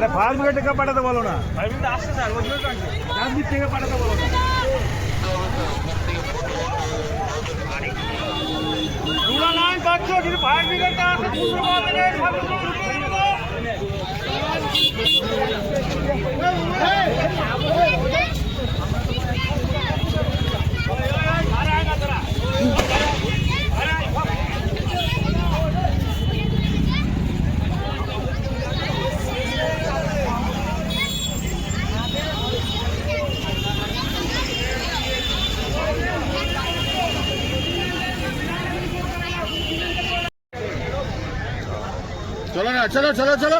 আরে ফায়ার ব্রিগেডকে পাঠাতে বলো না। ফাইভ আসছে স্যার ওই জন্য টানছে ডান দিক থেকে পাঠাতে বলো না ফায়ার না। চলো চলো চলো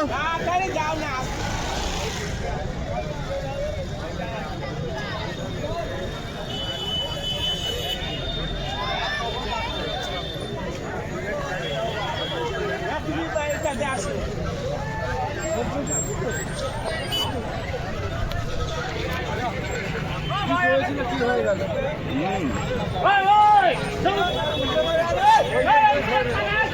ওই, ওই! এই, এই, এই!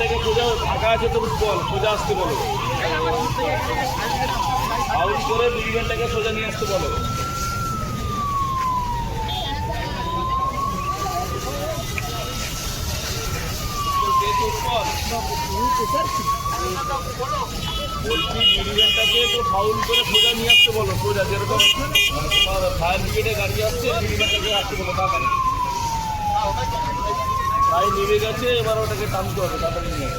থেকে সোজা ফাঁকা আছে তো বল সোজা আসতে বলো। আউট করে মিনিমেন্টটাকে সোজা নিয়ে আসতে বলো। তো ফাউল করে সোজা নিয়ে আসতে বলো সোজা যেরকম ফায়ার ব্রিগেডে গাড়ি আসছে মিনিমেন্টটাকে আসতে বলো তাড়াতাড়ি তাই নেমে গেছে, এবার ওটাকে টানতে হবে তাড়াতাড়ি নিয়ে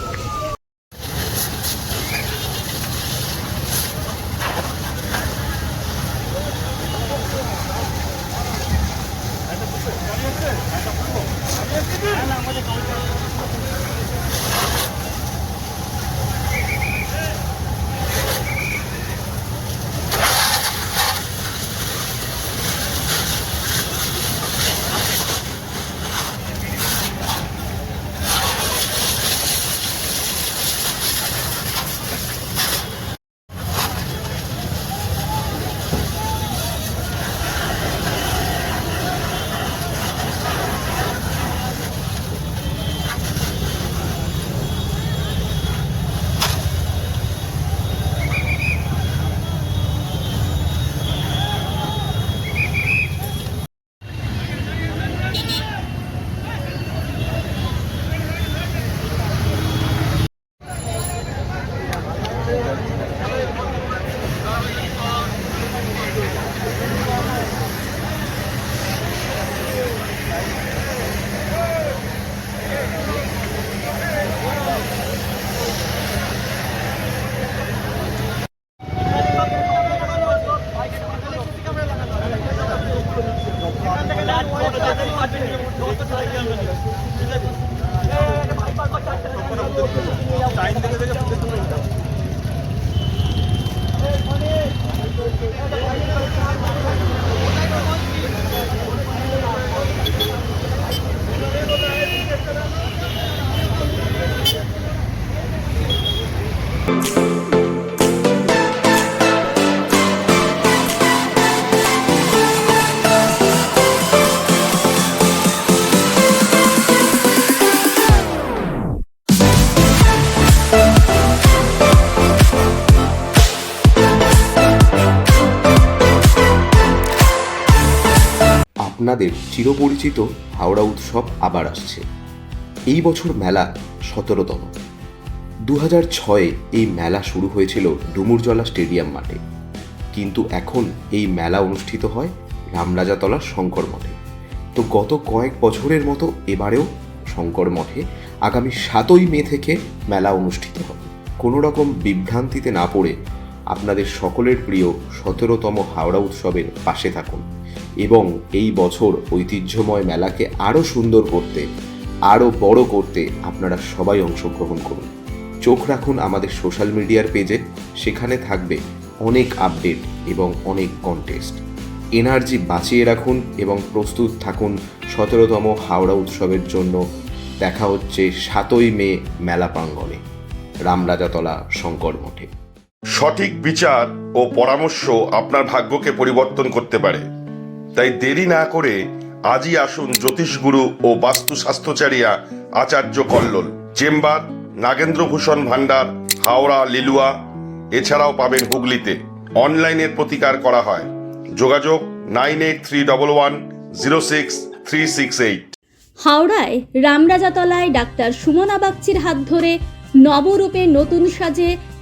আপনাদের চিরপরিচিত হাওড়া উৎসব আবার আসছে। এই বছর মেলা সতেরোতম। দু হাজার ছয়ে এই মেলা শুরু হয়েছিল ডুমুরজলা স্টেডিয়াম মাঠে। কিন্তু এখন এই মেলা অনুষ্ঠিত হয় রামরাজাতলার শঙ্কর মঠে। তো গত কয়েক বছরের মতো এবারেও শঙ্কর মঠে আগামী সাতই মে থেকে মেলা অনুষ্ঠিত হবে। কোনো রকম বিভ্রান্তিতে না পড়ে আপনাদের সকলের প্রিয় সতেরোতম হাওড়া উৎসবের পাশে থাকুন এবং এই বছর ঐতিহ্যময় মেলাকে আরও সুন্দর করতে, আরও বড় করতে আপনারা সবাই অংশগ্রহণ করুন। চোখ রাখুন আমাদের সোশ্যাল মিডিয়ার পেজে, সেখানে থাকবে অনেক আপডেট এবং অনেক কন্টেস্ট এনার্জি বাঁচিয়ে রাখুন এবং প্রস্তুত থাকুন সতেরোতম হাওড়া উৎসবের জন্য। দেখা হচ্ছে সাতই মে মেলা প্রাঙ্গণে। রামরাজাতলা শঙ্কর মঠে। সঠিক বিচার ও পরামর্শ আপনার ভাগ্যকে পরিবর্তন করতে পারে। তাই দেরি না করে আজই আসুন জ্যোতিষগুরু ও বাস্তু স্বাস্থ্যচারিয়া আচার্য কল্লোল, চেম্বার, নাগেন্দ্রভূষণ ভান্ডার হাওড়া, লিলুয়া। এছাড়াও পাবেন হুগলিতে। অনলাইনের প্রতিকার করা হয়। যোগাযোগ nine eight three double one zero six three six eight. হাওড়ায় রামরাজাতলায় ডাক্তার সুমনা বাগচির হাত ধরে নবরূপে নতুন সাজে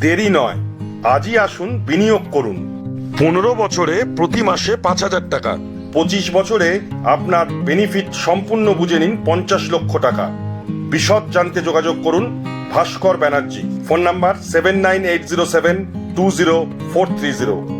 দেরি নয়। আজই আসুন, বিনিয়োগ করুন। পনেরো বছরে প্রতি মাসে পাঁচ হাজার টাকা। পঁচিশ বছরে আপনার বেনিফিট সম্পূর্ণ বুঝে নিন পঞ্চাশ লক্ষ টাকা। বিশদ জানতে যোগাযোগ করুন Bhaskar Banerjee. Phone number seven nine eight zero seven two zero four three zero.